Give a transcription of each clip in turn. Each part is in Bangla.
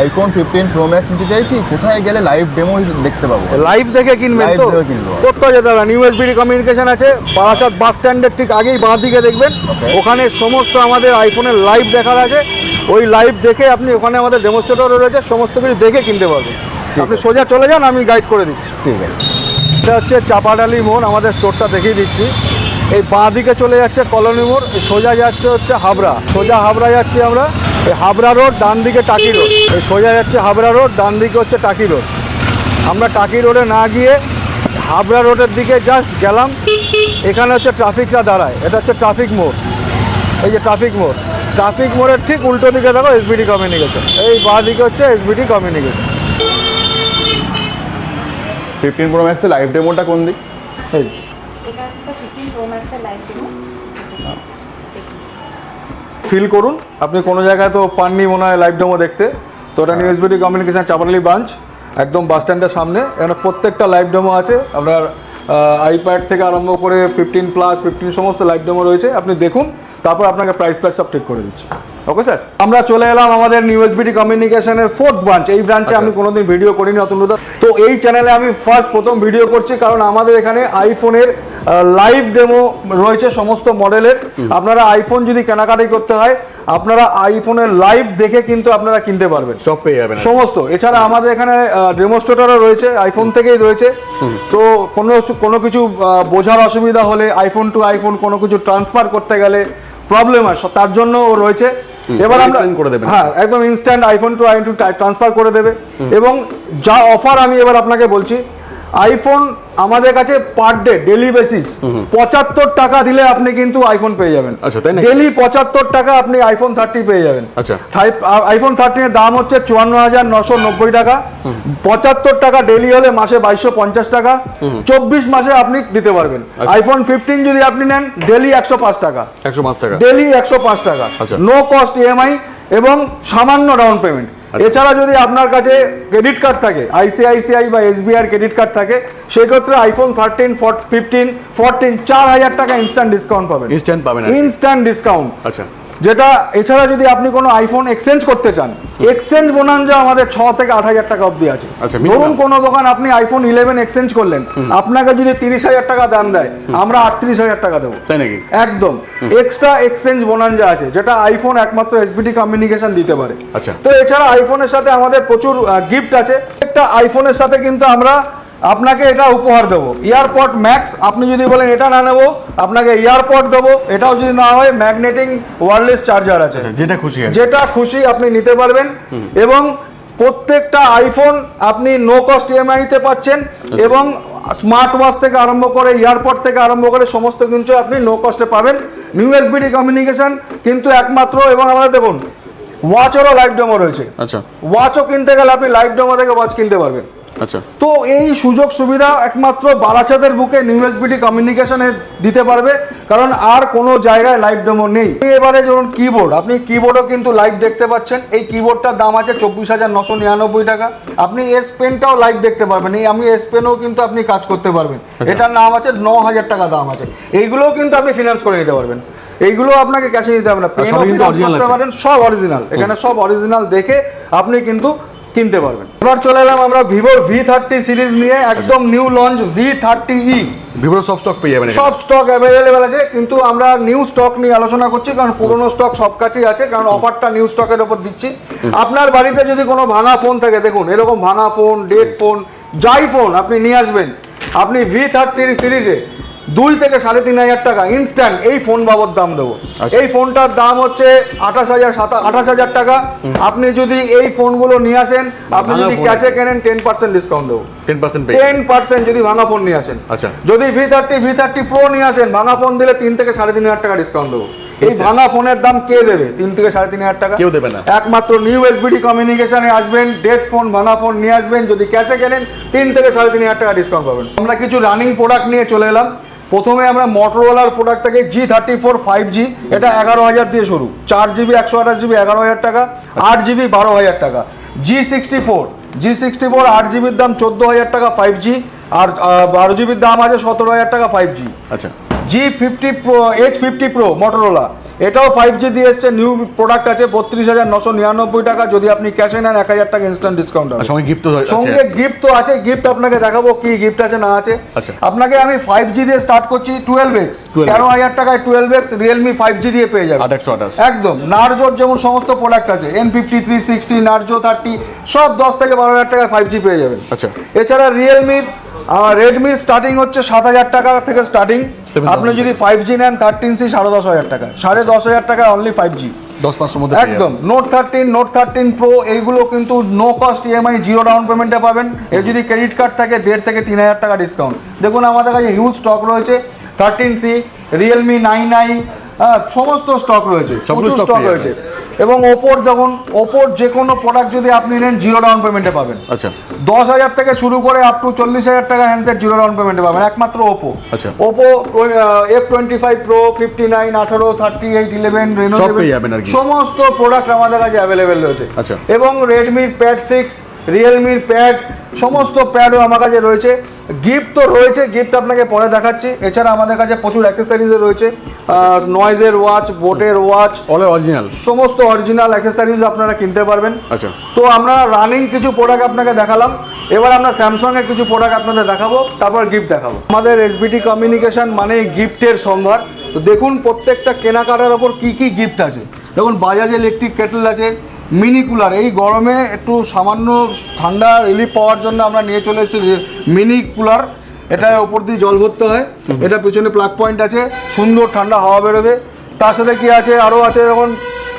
আইফোন ফিফটিন প্রো ম্যাক্স নিতে চাইছি কোথায় গেলে লাইভ ডেমো দেখতে পাবো? লাইভ দেখে কিনবেন তো। কোথাও যেতে হবে? নিউ এসবিডি কমিউনিকেশন আছে বারাসাত বাস স্ট্যান্ডের ঠিক আগেই বাঁ দিকে দেখবেন। ওখানে সমস্ত আমাদের আইফোনের লাইভ দেখার আছে। ওই লাইভ দেখে আপনি ওখানে আমাদের ডেমোস্ট্রেটর রয়েছে সমস্ত কিছু দেখে কিনতে পারবেন। আপনি সোজা চলে যান আমি গাইড করে দিচ্ছি। ঠিক আছে। এটা হচ্ছে চাপাডালি মোড় আমাদের স্টোরটা দেখিয়ে দিচ্ছি। এই বাঁ দিকে চলে যাচ্ছে কলোনি মোড় এই সোজা যাচ্ছে হচ্ছে হাবড়া। সোজা হাবড়া যাচ্ছি আমরা। এই হাবড়া রোড ডান দিকে টাকি রোড। এই সোজা যাচ্ছে হাবড়া রোড ডান দিকে হচ্ছে টাকি রোড। আমরা টাকি রোডে না গিয়ে হাবড়া রোডের দিকে জাস্ট গেলাম। এখানে হচ্ছে ট্রাফিকটা দাঁড়ায়। এটা হচ্ছে ট্রাফিক মোড়। এই যে ট্রাফিক মোড়। ট্রাফিক মোড়ের ঠিক উল্টো দিকে দেখো এসবিডি কমিউনিকেশন এই বাঁ দিকে হচ্ছে এসবিডি কমিউনিকেশন ফিফটিন প্রো ম্যাক্সের লাইভ ডেমোটা কোন দিক? এই এটা হচ্ছে ফিফটিন প্রো ম্যাক্সের লাইভ ডেমো ফিল করুন। আপনি কোনো জায়গায় তো পাননি মনে হয় লাইভ ডেমো দেখতে। তো ওটা new SBD communication Chapali branch একদম বাস স্ট্যান্ডের সামনে। এখানে প্রত্যেকটা লাইভ ডেমো আছে। আপনার আইপ্যাড থেকে আরম্ভ করে ফিফটিন প্লাস ফিফটিন সমস্ত লাইভ ডেমো রয়েছে। আপনি দেখুন তারপর আপনাকে প্রাইস প্রাইস সব ঠিক করে দিচ্ছি। ওকে স্যার আমরা চলে এলাম আমাদের নিউ এসবিডি কমিউনিকেশনের ফোর্থ ব্রাঞ্চ এই ব্রাঞ্চে আমি কোনোদিন ভিডিও করিনি অতনুদা তো এই চ্যানেলে আমি ফার্স্ট প্রথম ভিডিও করছি কারণ আমাদের এখানে আইফোনের লাইভ ডেমো রয়েছে সমস্ত মডেলের আপনারা আইফোন যদি কেনাকাটি করতে হয় আপনারা আইফোনের লাইভ দেখে কিন্তু আপনারা কিনতে পারবেন। সব পেয়ে যাবেন সমস্ত। এছাড়া আমাদের এখানে ডেমোস্ট্রেটরও রয়েছে আইফোন থেকেই রয়েছে। তো কোনো কোনো কিছু বোঝার অসুবিধা হলে আইফোন টু আইফোন কোনো কিছু ট্রান্সফার করতে গেলে প্রবলেম হয়। তার জন্য ও রয়েছে। এবার আমরা করে দেবেন। হ্যাঁ একদম instant iPhone to iPhone transfer করে দেবে। এবং যা অফার আমি এবার আপনাকে বলছি আইফোন আমাদের কাছে পার ডে ডেলি বেসিস পঁচাত্তর টাকা দিলে আপনি কিন্তু আইফোন পেয়ে যাবেন। আচ্ছা? ডেলি পঁচাত্তর টাকা আপনি আইফোন থার্টি পেয়ে যাবেন। আচ্ছা। আইফোন থার্টিনের দাম হচ্ছে চুয়ান্ন হাজার নশো নব্বই টাকা। পঁচাত্তর টাকা ডেলি হলে মাসে বাইশশো পঞ্চাশ টাকা। চব্বিশ মাসে আপনি দিতে পারবেন। আচ্ছা। আইফোন ফিফটিন যদি আপনি নেন ডেলি একশো পাঁচ টাকা। একশো পাঁচ টাকা। ডেলি একশো পাঁচ টাকা। আচ্ছা। নো কস্ট ইএমআই এবং সামান্য ডাউন পেমেন্ট আচ্ছা। এছাড়া যদি আপনার কাছে ক্রেডিট কার্ড থাকে আইসিআইসিআই বা এসবিআই ক্রেডিট কার্ড থাকে সেক্ষেত্রে আইফোন থার্টিন ফিফটিন ফোরটিন চার হাজার টাকা ইনস্ট্যান্ট ডিসকাউন্ট পাবেন। ইনস্ট্যান্ট পাবেন ইনস্ট্যান্ট ডিসকাউন্ট আচ্ছা। যেটা এছাড়া যদি আপনি কোনো আইফোন এক্সচেঞ্জ করতে চান এক্সচেঞ্জ বোনাঞ্জা আমাদের ছ থেকে আট হাজার টাকা অবধি আছে। আচ্ছা, ধরুন কোনো দোকান আপনি আইফোন ইলেভেন এক্সচেঞ্জ করলেন আপনাকে যদি তিরিশ হাজার টাকা দাম দেয় আমরা আটত্রিশ হাজার টাকা দেবো। তাই নাকি? একদম। এক্সট্রা এক্সচেঞ্জ বোনাঞ্জা আছে যেটা আইফোন একমাত্র এসবিটি কমিউনিকেশন দিতে পারে। আচ্ছা। তো এছাড়া আইফোনের সাথে আমাদের প্রচুর গিফট আছে। একটা আইফোনের সাথে কিন্তু আমরা আপনাকে এটা উপহার দেবো। ইয়ারপড ম্যাক্স আপনি যদি বলেন এটা না নেব আপনাকে ইয়ারপড দেবো। এটাও যদি না হয় ম্যাগনেটিং ওয়ারলেস চার্জার আছে। আচ্ছা যেটা খুশি যেটা খুশি আপনি নিতে পারবেন। এবং প্রত্যেকটা আইফোন আপনি নো কস্ট ইএমআইতে পাচ্ছেন। এবং স্মার্ট ওয়াচ থেকে আরম্ভ করে ইয়ারপড থেকে আরম্ভ করে সমস্ত কিছু আপনি নো কস্টে পাবেন। নিউ এসবিডি কমিউনিকেশন কিন্তু একমাত্র এবং আমাদের দেখুন ওয়াচেরও লাইভ ডেমো রয়েছে। আচ্ছা। ওয়াচও কিনতে গেলে আপনি লাইভ ডেমো থেকে ওয়াচ কিনতে পারবেন। আচ্ছা। তো এই সুযোগ সুবিধা একমাত্র বারাসাতের বুকে নিউ এসবিটি কমিউনিকেশনে দিতে পারবে কারণ আর কোনো জায়গায় লাইভ ডেমো নেই। এবারে ধরুন কিবোর্ড আপনি কিবোর্ডও কিন্তু লাইভ দেখতে পাচ্ছেন। এই কিবোর্ডটার দাম আছে চব্বিশ হাজার নশো নিরানব্বই টাকা। আপনি এস পেনটাও লাইভ দেখতে পারবেন। এই আমি এস পেনও কিন্তু আপনি কাজ করতে পারবেন। এটার নাম আছে ন হাজার টাকা দাম আছে। এইগুলোও কিন্তু আপনি ফিনান্স করে নিতে পারবেন। এইগুলো আপনাকে ক্যাশে নিতে হবে না। কিন্তু করতে পারেন সব অরিজিনাল এখানে সব অরিজিনাল দেখে আপনি কিন্তু কিনতে পারবেন। এবার চলে এলাম আমরা ভিভো ভি থার্টি সিরিজ নিয়ে একদম new launch V thirty E ভিভোর সব স্টক পেয়ে যাবেন সব স্টক অ্যাভেলেবেল আছে কিন্তু আমরা নিউ স্টক নিয়ে আলোচনা করছি কারণ পুরোনো স্টক সব কাছেই আছে কারণ অফারটা নিউ স্টকের ওপর দিচ্ছি। আপনার বাড়িতে যদি কোনো ভাঙা ফোন থাকে দেখুন এরকম ভাঙা ফোন ডেড ফোন যাই ফোন আপনি নিয়ে আসবেন আপনি ভি থার্টি সিরিজে দুই থেকে সাড়ে তিন হাজার টাকা ইনস্ট্যান্ট এই ফোন বাবদ দাম দেবো। আচ্ছা। এই ফোনটার দাম হচ্ছে আঠাশ হাজার আঠাশ হাজার টাকা। আপনি যদি এই ফোনগুলো নিয়ে আসেন আপনি যদি ক্যাশে কেনেন টেন পার্সেন্ট ডিসকাউন্ট দেবো। 10% পেয়ে টেন পার্সেন্ট যদি ভাঙা ফোন নিয়ে আসেন। আচ্ছা। যদি V thirty V thirty pro নিয়ে আসেন ভাঙা ফোন দিলে তিন থেকে সাড়ে তিন হাজার টাকা ডিসকাউন্ট দেবো। এই ভাঙা ফোনের দাম কে দেবে? তিন থেকে সাড়ে তিন হাজার টাকা। কেউ দেবে না। একমাত্র নিউ এসবিডি কমিউনিকেশনে আসবেন ডেড ফোন ভাঙা ফোন নিয়ে আসবেন যদি ক্যাশে কেনেন তিন থেকে সাড়ে তিন হাজার টাকা ডিসকাউন্ট পাবেন। আমরা কিছু রানিং প্রোডাক্ট নিয়ে চলে এলাম। প্রথমে আমরা মটোরোলার প্রোডাক্টটাকে G thirty four five G এটা এগারো হাজার দিয়ে শুরু। চার জিবি একশো আঠাশ জিবি এগারো হাজার টাকা, আট জিবি বারো হাজার টাকা। G sixty four G sixty four আট জিবির দাম চোদ্দ হাজার টাকা ফাইভ জি আর বারো জিবির দাম আছে সতেরো হাজার টাকা ফাইভ জি আচ্ছা। G fifty pro H fifty pro Motorola এটাও ফাইভ জি দিয়ে এসছে নিউ প্রোডাক্ট আছে বত্রিশ হাজার নশো নিরানব্বই টাকা। যদি আপনি ক্যাশে নেন এক হাজার টাকা ইনস্ট্যান্ট ডিসকাউন্ট হবে। সঙ্গে গিফট সঙ্গে গিফট তো আছে গিফট আপনাকে দেখাবো কি গিফট আছে না আছে। আচ্ছা। আপনাকে আমি ফাইভ জি দিয়ে স্টার্ট করছি টুয়েলভ এক্স তেরো হাজার টাকায় twelve X Realme five G দিয়ে পেয়ে একশো একদম। নার্জোর যেমন সমস্ত প্রোডাক্ট আছে N fifty three sixty Narzo thirty সব দশ থেকে বারো হাজার টাকায় ফাইভ জি পেয়ে যাবেন। আচ্ছা। এছাড়া রিয়েলমির রেডমির স্টার্টিং হচ্ছে সাত হাজার টাকা থেকে স্টার্টিং আপনি যদি ফাইভ জি নেন থার্টিন সি সাড়ে দশ হাজার টাকা। সাড়ে দশ হাজার টাকায় অনলি ফাইভ জি দশ পাঁচশোর মধ্যে একদম। Note thirteen note thirteen pro এইগুলো কিন্তু no cost EMI zero down পেমেন্টে পাবেন। এর যদি ক্রেডিট কার্ড থাকে দেড় থেকে তিন হাজার টাকা ডিসকাউন্ট দেখুন আমাদের কাছে হিউজ স্টক রয়েছে। Thirteen C Realme nine I সমস্ত স্টক রয়েছে। স্টক রয়েছে। এবং ওপোর দেখুন ওপোর যে কোনো প্রোডাক্ট যদি আপনি নেন জিরো ডাউন পেমেন্টে পাবেন আচ্ছা দশ হাজার থেকে শুরু করে আপ টু চল্লিশ হাজার টাকা হ্যান্ডসেট জিরো ডাউন পেমেন্টে পাবেন একমাত্র ওপো আচ্ছা। Oppo F twenty five pro fifty nine আঠারো থার্টি এইট ইলেভেন রেনো। সমস্ত প্রোডাক্ট আমাদের কাছে অ্যাভেলেবেল রয়েছে আচ্ছা। এবং রেডমির প্যাড সিক্স রিয়েলমির প্যাড সমস্ত প্যাডও আমার কাছে রয়েছে গিফট তো রয়েছে গিফট আপনাকে পরে দেখাচ্ছি। এছাড়া আমাদের কাছে প্রচুর অ্যাক্সেসরিজও রয়েছে। নয়েজের ওয়াচ বোটের ওয়াচ অল অরিজিনাল সমস্ত অরিজিনাল অ্যাক্সেসরিজ আপনারা কিনতে পারবেন। আচ্ছা। তো আমরা রানিং কিছু প্রোডাক্ট আপনাকে দেখালাম। এবার আমরা স্যামসং এর কিছু প্রোডাক্ট আপনাদের দেখাবো তারপর গিফট দেখাবো। আমাদের এসবিটি কমিউনিকেশন মানে গিফটের সম্ভার। তো দেখুন প্রত্যেকটা কেনাকাটার ওপর কি কি গিফট আছে। দেখুন বাজাজ ইলেকট্রিক কেটল আছে মিনি কুলার। এই গরমে একটু সামান্য ঠান্ডা রিলিফ পাওয়ার জন্য আমরা নিয়ে চলে এসেছি মিনি কুলার। এটার ওপর দিয়ে জল ভরতে হয়। এটা পেছনে প্লাগ পয়েন্ট আছে। সুন্দর ঠান্ডা হাওয়া বেরোবে। তার সাথে কি আছে? আরও আছে যেমন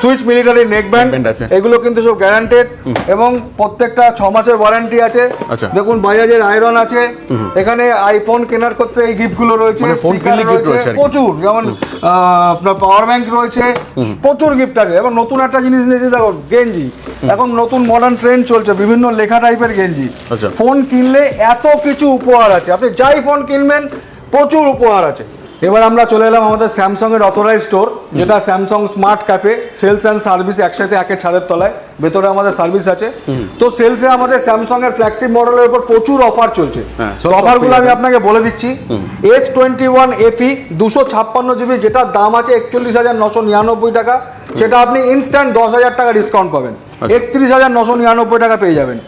সুইচ মিলিটারি নেক ব্যান্ড। এগুলো কিন্তু সব গ্যারান্টেড এবং প্রত্যেকটা ছ মাসের ওয়ারেন্টি আছে। আচ্ছা। দেখুন বাজাজের আয়রন আছে। এখানে আইফোন কেনার ক্ষেত্রে এই গিফটগুলো রয়েছে মানে প্রচুর। যেমন আপনার পাওয়ার ব্যাংক রয়েছে প্রচুর গিফট আছে। এবং নতুন একটা জিনিস নিয়েছে দেখো গেঞ্জি এখন নতুন মডার্ন ট্রেন্ড চলছে বিভিন্ন লেখা টাইপের গেঞ্জি। ফোন কিনলে এত কিছু উপহার আছে। আপনি যাই ফোন কিনবেন প্রচুর উপহার আছে। এবার আমরা চলে এলাম আমাদের স্যামসং এর অথরাইজ স্টোর যেটা Samsung smart cafe sales and service একসাথে একের ছাদের তলায় ভেতরে আমাদের সার্ভিস আছে। তো সেলসে আমাদের স্যামসং এর ফ্ল্যাগশিপ মডেলের উপর প্রচুর অফার চলছে। হ্যাঁ, অফারগুলো আমি আপনাকে বলে দিচ্ছি। এস টোয়েন্টি ওয়ান এফি দুশো ছাপ্পান্ন জিবি যেটার দাম আছে একচল্লিশ হাজার নশো নিরানব্বই টাকা সেটা আপনি ইনস্ট্যান্ট দশ হাজার টাকা ডিসকাউন্ট পাবেন। আচ্ছা। একত্রিশ হাজার নশো নিরানব্বই টাকা পেয়ে যাবেন।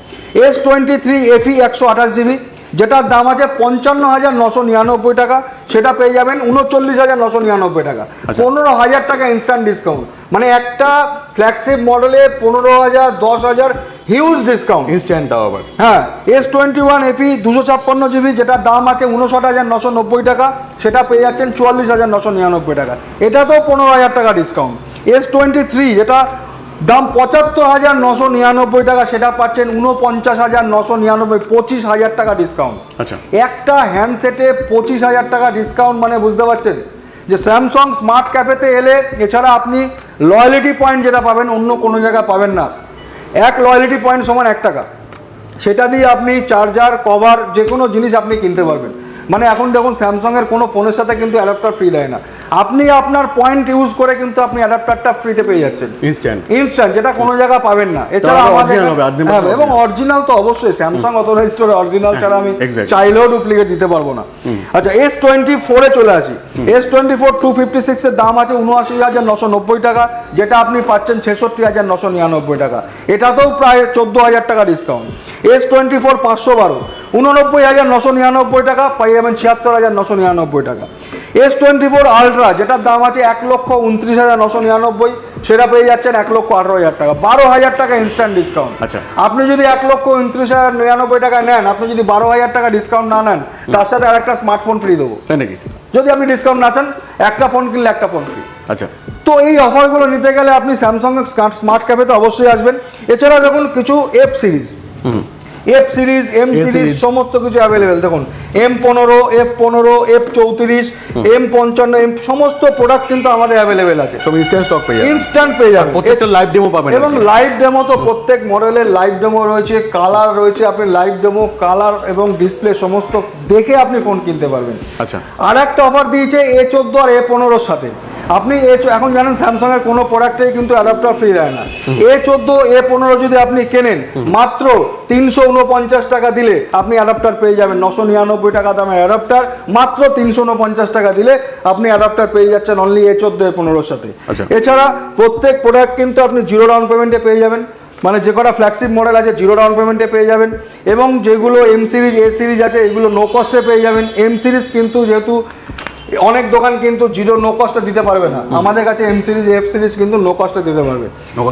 এস টোয়েন্টি থ্রি এফি একশো আঠাশ জিবি যেটার দাম আছে পঞ্চান্ন হাজার নশো নিরানব্বই টাকা সেটা পেয়ে যাবেন উনচল্লিশ হাজার নশো নিরানব্বই টাকা। আচ্ছা। পনেরো হাজার টাকা ইনস্ট্যান্ট ডিসকাউন্ট মানে একটা ফ্ল্যাগশিপ মডেলে পনেরো হাজার দশ হাজার হিউজ ডিসকাউন্ট ইনস্ট্যান্ট আবার। হ্যাঁ এস টোয়েন্টি ওয়ান এপি দুশো ছাপ্পান্ন জিবি যেটার দাম আছে উনষাট হাজার নশো নব্বই টাকা সেটা পেয়ে যাচ্ছেন চুয়াল্লিশ হাজার নশো নিরানব্বই টাকা। এটাতেও পনেরো হাজার টাকা ডিসকাউন্ট এস টোয়েন্টি থ্রি যেটা দাম পঁচাত্তর হাজার নশো নিরানব্বই টাকা সেটা পাচ্ছেন উনপঞ্চাশ হাজার নশো নিরানব্বই পঁচিশ হাজার টাকা ডিসকাউন্ট আচ্ছা। একটা হ্যান্ডসেটে পঁচিশ হাজার টাকা ডিসকাউন্ট মানে বুঝতে পারছেন? যে স্যামসাং স্মার্ট ক্যাফেতে এলে এছাড়া আপনি লয়ালিটি পয়েন্ট যেটা পাবেন অন্য কোনো জায়গায় পাবেন না। এক লয়ালিটি পয়েন্ট সমান এক টাকা। সেটা দিয়ে আপনি চার্জার কভার যে কোনো জিনিস আপনি কিনতে পারবেন। মানে এখন দেখুন স্যামসাংয়ের কোনো ফোনের সাথে কিন্তু অ্যাডাপ্টার ফ্রি দেয় না। আপনি আপনার পয়েন্ট ইউজ করে কিন্তু আপনি অ্যাডাপ্টারটা ফ্রিতে পেয়ে যাচ্ছেন। ইনস্ট্যান্ট ইনস্ট্যান্ট যেটা কোনো জায়গায় পাবেন না। এছাড়া আমাদের হ্যাঁ। এবং অরিজিনাল তো অবশ্যই স্যামসাং অথরাইজ স্টোরে অরিজিনাল ছাড়া আমি. চাইলেও ডুপ্লিকেট দিতে পারব না। আচ্ছা এস টোয়েন্টি ফোরে চলে আসি। S twenty four two fifty সিক্সের দাম আছে উনআশি হাজার নশো নব্বই টাকা যেটা আপনি পাচ্ছেন ছেষট্টি হাজার নশো নিরানব্বই টাকা। এটাতেও প্রায় চোদ্দ হাজার টাকা ডিসকাউন্ট এস টোয়েন্টি ফোর পাঁচশো বারো উননব্বই হাজার নশো নিরানব্বই টাকা পাই যাবেন ছিয়াত্তর হাজার নশো নিরানব্বই টাকা। এস টোয়েন্টি ফোর আলট্রা যেটার দাম আছে এক লক্ষ উনত্রিশ হাজার নশো নিরানব্বই সেটা পেয়ে যাচ্ছেন এক লক্ষ আঠারো হাজার টাকা। বারো হাজার টাকা ইনস্ট্যান্ট ডিসকাউন্ট আচ্ছা। আপনি যদি এক লক্ষ উনত্রিশ হাজার নিরানব্বই টাকা নেন আপনি যদি বারো হাজার টাকা ডিসকাউন্ট না নেন তার সাথে আর একটা স্মার্টফোন ফ্রি দেবো। তাই নাকি? যদি আপনি ডিসকাউন্ট না চান একটা ফোন কিনলে একটা ফোন ফ্রি আচ্ছা। তো এই অফারগুলো নিতে গেলে আপনি স্যামসাং স্মার্ট ক্যাফেতে অবশ্যই আসবেন। এছাড়া দেখুন কিছু F series F series M series সমস্ত কিছু অ্যাভেলেবেল দেখুন এম পনেরো এফ পনেরো এফ চৌত্রিশ এম পঞ্চান্ন এম সমস্ত প্রোডাক্ট কিন্তু আমাদের অ্যাভেলেবেল আছে। সব ইনস্ট্যান্ট স্টক পেয়ে যাবেন। ইনস্ট্যান্ট পেয়ে যাবেন। প্রত্যেকটা লাইভ ডেমো পাবেন এবং লাইভ ডেমো তো প্রত্যেক মডেলের লাইভ ডেমো রয়েছে কালার রয়েছে আপনি লাইভ ডেমো কালার এবং ডিসপ্লে সমস্ত দেখে আপনি ফোন কিনতে পারবেন। আচ্ছা। আর একটা অফার দিয়েছে এ চোদ্দ আর এ পনেরোর সাথে। আপনি এ এখন জানেন স্যামসাং এর কোনো প্রোডাক্টেই কিন্তু অ্যাডাপ্টার ফ্রি দেয় না। এ চোদ্দ এ পনেরো যদি আপনি কেনেন মাত্র তিনশো উনপঞ্চাশ টাকা দিলে আপনি অ্যাডাপ্টার পেয়ে যাবেন। নশো নিরানব্বই টাকা দামের অ্যাডাপ্টার মাত্র তিনশো উনপঞ্চাশ টাকা দিলে আপনি অ্যাডাপ্টার পেয়ে যাচ্ছেন অনলি এ চোদ্দ এ পনেরোর সাথে। আচ্ছা। এছাড়া প্রত্যেক প্রোডাক্ট কিন্তু আপনি জিরো ডাউন পেমেন্টে পেয়ে যাবেন। মানে যে কটা ফ্ল্যাগশিপ মডেল আছে জিরো ডাউন পেমেন্টে পেয়ে যাবেন। এবং যেগুলো এম সিরিজ এ সিরিজ আছে এগুলো নো কস্টে পেয়ে যাবেন। এম সিরিজ কিন্তু যেহেতু অনেক দোকান কিন্তু জিরো নো কস্টে দিতে পারবে না। আমাদের কাছে এম সিরিজ এফ সিরিজ কিন্তু নো কস্টে দিতে পারবে।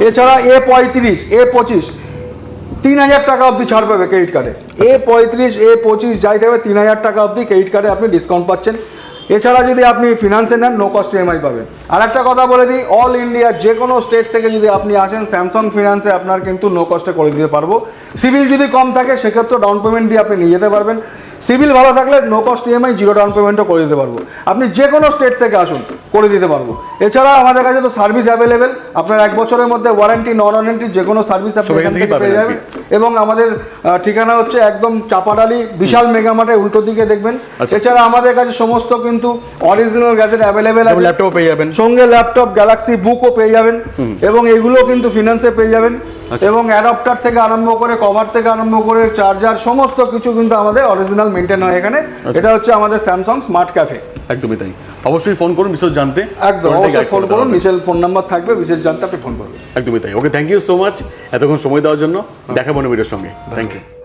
এছাড়া এ পঁয়ত্রিশ এ পঁচিশ তিন হাজার টাকা অবধি ছাড় পাবে ক্রেডিট কার্ডে এ। পঁয়ত্রিশ এ পঁচিশ যাই থাকবে তিন হাজার টাকা অবধি ক্রেডিট কার্ডে আপনি ডিসকাউন্ট পাচ্ছেন। এছাড়া যদি আপনি ফিনান্সে নেন নো কস্ট ইএমআই পাবেন। আর একটা কথা বলে দিই অল ইন্ডিয়া যে কোনো স্টেট থেকে যদি আপনি আসেন স্যামসাং ফিনান্সে আপনার কিন্তু নো কস্টে করে দিতে পারব। সিভিল যদি কম থাকে সেক্ষেত্রে ডাউন পেমেন্ট দিয়ে আপনি নিয়ে যেতে পারবেন। সিভিল ভালো থাকলে no cost EMI zero down পেমেন্টও করে দিতে পারব। আপনি যে কোনো স্টেট থেকে আসুন করে দিতে পারব। এছাড়া আমাদের কাছে তো সার্ভিস অ্যাভেলেবেল আপনার এক বছরের মধ্যে ওয়ারেন্টি নন ওয়ারেন্টি যে কোনো সার্ভিস আপনি এখান এখান থেকে পেয়ে যাবেন। এবং আমাদের ঠিকানা হচ্ছে একদম চাপাডালি বিশাল মেগামার্টে উল্টো দিকে দেখবেন। আচ্ছা। এছাড়া আমাদের কাছে সমস্ত কিন্তু অরিজিনাল গ্যাজেট অ্যাভেলেবেল আছে। ল্যাপটপ পেয়ে যাবেন। সঙ্গে ল্যাপটপ গ্যালাক্সি বুকও পেয়ে যাবেন। এবং এগুলো কিন্তু ফিনান্সে পেয়ে যাবেন। আচ্ছা। এবং অ্যাডাপ্টার থেকে আরম্ভ করে কভার থেকে আরম্ভ করে চার্জার সমস্ত কিছু কিন্তু আমাদের অরিজিনাল মেনটেন হয় এখানে। আচ্ছা। এটা হচ্ছে আমাদের স্যামসাং স্মার্ট ক্যাফে একদমই তাই। অবশ্যই ফোন করুন বিশেষ জানতে। একদম অবশ্যই ফোন করুন মিশেল নিচের ফোন নাম্বার থাকবে বিশেষ জানতে আপনি ফোন করবেন। একদমই তাই। Okay thank you so much এতক্ষণ সময় দেওয়ার জন্য। দেখাবো না ভিডিওর সঙ্গে। Thank you